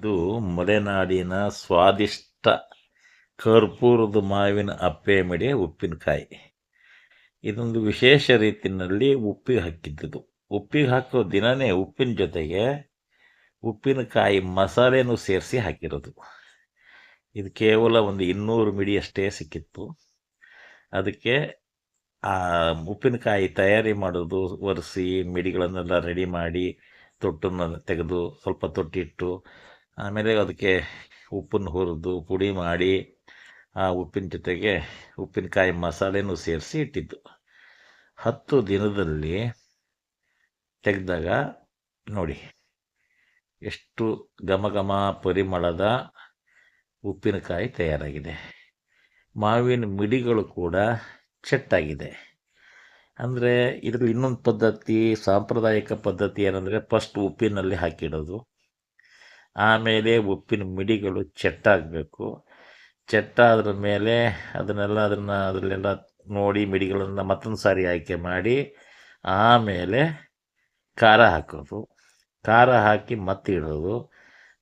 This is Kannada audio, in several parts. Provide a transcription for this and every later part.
ಇದು ಮಲೆನಾಡಿನ ಸ್ವಾದಿಷ್ಟ ಕರ್ಪೂರದ ಮಾವಿನ ಅಪ್ಪೆ ಮಡಿ ಉಪ್ಪಿನಕಾಯಿ. ಇದೊಂದು ವಿಶೇಷ ರೀತಿಯಲ್ಲಿ ಉಪ್ಪಿಗೆ ಹಾಕಿದ್ದು ಉಪ್ಪಿಗೆ ಹಾಕೋ ದಿನವೇ ಉಪ್ಪಿನ ಜೊತೆಗೆ ಉಪ್ಪಿನಕಾಯಿ ಮಸಾಲೆನೂ ಸೇರಿಸಿ ಹಾಕಿರೋದು. ಇದು ಕೇವಲ ಒಂದು ಇನ್ನೂರು ಮಿಡಿ ಅಷ್ಟೇ ಸಿಕ್ಕಿತ್ತು. ಅದಕ್ಕೆ ಆ ಉಪ್ಪಿನಕಾಯಿ ತಯಾರಿ ಮಾಡೋದು, ಒರೆಸಿ ಮಿಡಿಗಳನ್ನೆಲ್ಲ ರೆಡಿ ಮಾಡಿ, ತೊಟ್ಟನ್ನು ತೆಗೆದು ಸ್ವಲ್ಪ ತೊಟ್ಟಿಟ್ಟು ಆಮೇಲೆ ಅದಕ್ಕೆ ಉಪ್ಪನ್ನು ಹುರಿದು ಪುಡಿ ಮಾಡಿ, ಆ ಉಪ್ಪಿನ ಜೊತೆಗೆ ಉಪ್ಪಿನಕಾಯಿ ಮಸಾಲೆನೂ ಸೇರಿಸಿ ಇಟ್ಟಿದ್ದು. ಹತ್ತು ದಿನದಲ್ಲಿ ತೆಗೆದಾಗ ನೋಡಿ, ಎಷ್ಟು ಘಮ ಘಮ ಪರಿಮಳದ ಉಪ್ಪಿನಕಾಯಿ ತಯಾರಾಗಿದೆ. ಮಾವಿನ ಮಿಡಿಗಳು ಕೂಡ ಚೆಟ್ಟಾಗಿದೆ. ಅಂದರೆ ಇದರಲ್ಲಿ ಇನ್ನೊಂದು ಪದ್ಧತಿ, ಸಾಂಪ್ರದಾಯಿಕ ಪದ್ಧತಿ ಏನಂದರೆ ಫಸ್ಟ್ ಉಪ್ಪಿನಲ್ಲಿ ಹಾಕಿಡೋದು. ಆಮೇಲೆ ಉಪ್ಪಿನ ಮಿಡಿಗಳು ಚೆಟ್ಟಾಗಬೇಕು. ಚೆಟ್ಟಾದ್ರ ಮೇಲೆ ಅದನ್ನೆಲ್ಲ ಅದನ್ನು ಅದರಲ್ಲೆಲ್ಲ ನೋಡಿ ಮಿಡಿಗಳನ್ನು ಮತ್ತೊಂದು ಸಾರಿ ಆಯ್ಕೆ ಮಾಡಿ, ಆಮೇಲೆ ಖಾರ ಹಾಕೋದು. ಖಾರ ಹಾಕಿ ಮತ್ತೆ ಇಡೋದು.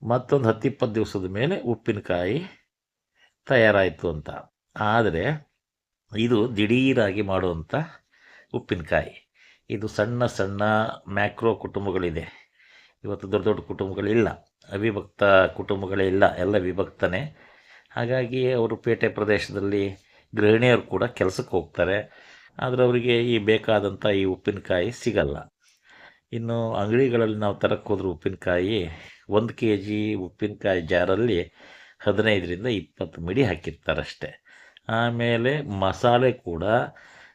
ಮತ್ತೊಂದು ಹತ್ತಿಪ್ಪತ್ತು ದಿವಸದ ಮೇಲೆ ಉಪ್ಪಿನಕಾಯಿ ತಯಾರಾಯಿತು ಅಂತ. ಆದರೆ ಇದು ದಿಢೀರಾಗಿ ಮಾಡುವಂಥ ಉಪ್ಪಿನಕಾಯಿ. ಇದು ಸಣ್ಣ ಸಣ್ಣ ಮ್ಯಾಕ್ರೋ ಕುಟುಂಬಗಳಿದೆ. ಇವತ್ತು ದೊಡ್ಡ ದೊಡ್ಡ ಕುಟುಂಬಗಳಿಲ್ಲ, ಅವಿಭಕ್ತ ಕುಟುಂಬಗಳೇ ಇಲ್ಲ, ಎಲ್ಲ ವಿಭಕ್ತನೇ. ಹಾಗಾಗಿ ಅವರು ಪೇಟೆ ಪ್ರದೇಶದಲ್ಲಿ ಗೃಹಿಣಿಯರು ಕೂಡ ಕೆಲಸಕ್ಕೆ ಹೋಗ್ತಾರೆ. ಆದರೆ ಅವರಿಗೆ ಈ ಬೇಕಾದಂಥ ಈ ಉಪ್ಪಿನಕಾಯಿ ಸಿಗಲ್ಲ. ಇನ್ನು ಅಂಗಡಿಗಳಲ್ಲಿ ನಾವು ತರಕ್ಕೆ ಹೋದ್ರೆ ಉಪ್ಪಿನಕಾಯಿ ಒಂದು ಕೆ ಜಿ ಉಪ್ಪಿನಕಾಯಿ ಜಾರಲ್ಲಿ ಹದಿನೈದರಿಂದ ಇಪ್ಪತ್ತು ಮಿಡಿ ಹಾಕಿರ್ತಾರಷ್ಟೆ. ಆಮೇಲೆ ಮಸಾಲೆ ಕೂಡ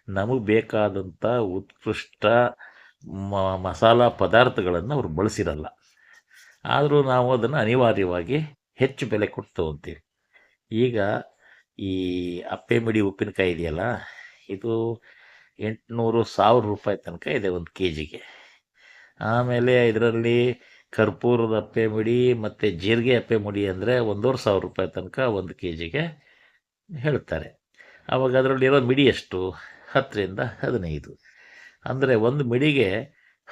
ನಮಗೆ ಬೇಕಾದಂಥ ಉತ್ಕೃಷ್ಟ ಮ, ಮಸಾಲ ಪದಾರ್ಥಗಳನ್ನು ಅವರು ಬಳಸಿರಲ್ಲ. ಆದರೂ ನಾವು ಅದನ್ನು ಅನಿವಾರ್ಯವಾಗಿ ಹೆಚ್ಚು ಬೆಲೆ ಕೊಟ್ಟು ತೊಗೊತೀವಿ ಈಗ ಈ ಅಪ್ಪೆ ಮಿಡಿ ಉಪ್ಪಿನಕಾಯಿ ಇದೆಯಲ್ಲ, ಇದು ಎಂಟುನೂರು ಸಾವಿರ ರೂಪಾಯಿ ತನಕ ಇದೆ ಒಂದು ಕೆ ಜಿಗೆ ಆಮೇಲೆ ಇದರಲ್ಲಿ ಕರ್ಪೂರದ ಅಪ್ಪೆ ಮಿಡಿ ಮತ್ತು ಜೀರಿಗೆ ಅಪ್ಪೆ ಮುಡಿ ಅಂದರೆ ಒಂದೂವರೆ ಸಾವಿರ ರೂಪಾಯಿ ತನಕ ಒಂದು ಕೆ ಜಿಗೆ ಹೇಳ್ತಾರೆ. ಅವಾಗ ಅದರಲ್ಲಿರೋ ಮಿಡಿ ಎಷ್ಟು? ಹತ್ತರಿಂದ ಹದಿನೈದು. ಅಂದರೆ ಒಂದು ಮಿಡಿಗೆ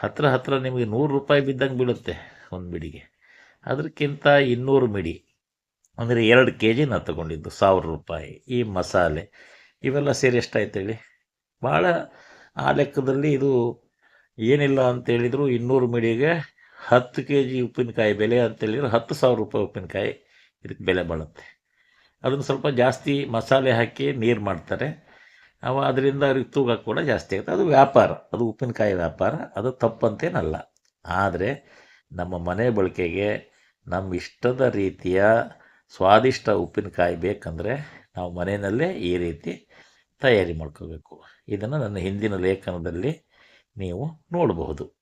ಹತ್ತಿರ ಹತ್ತಿರ ನಿಮಗೆ ನೂರು ರೂಪಾಯಿ ಬಿದ್ದಂಗೆ ಬೀಳುತ್ತೆ ಒಂದು ಮಿಡಿಗೆ. ಅದಕ್ಕಿಂತ ಇನ್ನೂರು ಮಿಡಿ. ಅಂದರೆ ಎರಡು ಕೆ ಜಿ ನಾನು ತಗೊಂಡಿದ್ದು ಸಾವಿರ ರೂಪಾಯಿ. ಈ ಮಸಾಲೆ ಇವೆಲ್ಲ ಸೇರಿ ಎಷ್ಟಾಯ್ತು ಹೇಳಿ? ಭಾಳ ಆ ಲೆಕ್ಕದಲ್ಲಿ ಇದು ಏನಿಲ್ಲ ಅಂತೇಳಿದ್ರು ಇನ್ನೂರು ಮಿಡಿಗೆ ಹತ್ತು ಕೆ ಜಿ ಉಪ್ಪಿನಕಾಯಿ ಬೆಲೆ ಅಂತೇಳಿದ್ರೆ ಹತ್ತು ಸಾವಿರ ರೂಪಾಯಿ ಉಪ್ಪಿನಕಾಯಿ ಇದಕ್ಕೆ ಬೆಲೆ ಬಾಳುತ್ತೆ. ಅದನ್ನು ಸ್ವಲ್ಪ ಜಾಸ್ತಿ ಮಸಾಲೆ ಹಾಕಿ ನೀರು ಮಾಡ್ತಾರೆ. ಅವ ಅದರಿಂದ ಅವ್ರಿಗೆ ತೂಕ ಕೂಡ ಜಾಸ್ತಿ ಆಗುತ್ತೆ. ಅದು ವ್ಯಾಪಾರ, ಅದು ಉಪ್ಪಿನಕಾಯಿ ವ್ಯಾಪಾರ, ಅದು ತಪ್ಪಂತೇನಲ್ಲ. ಆದರೆ ನಮ್ಮ ಮನೆ ಬಳಕೆಗೆ ನಮ್ಮ ಇಷ್ಟದ ರೀತಿಯ ಸ್ವಾದಿಷ್ಟ ಉಪ್ಪಿನಕಾಯಿ ಬೇಕಂದರೆ ನಾವು ಮನೆಯಲ್ಲೇ ಈ ರೀತಿ ತಯಾರಿ ಮಾಡ್ಕೋಬೇಕು. ಇದನ್ನು ನನ್ನ ಹಿಂದಿನ ಲೇಖನದಲ್ಲಿ ನೀವು ನೋಡಬಹುದು.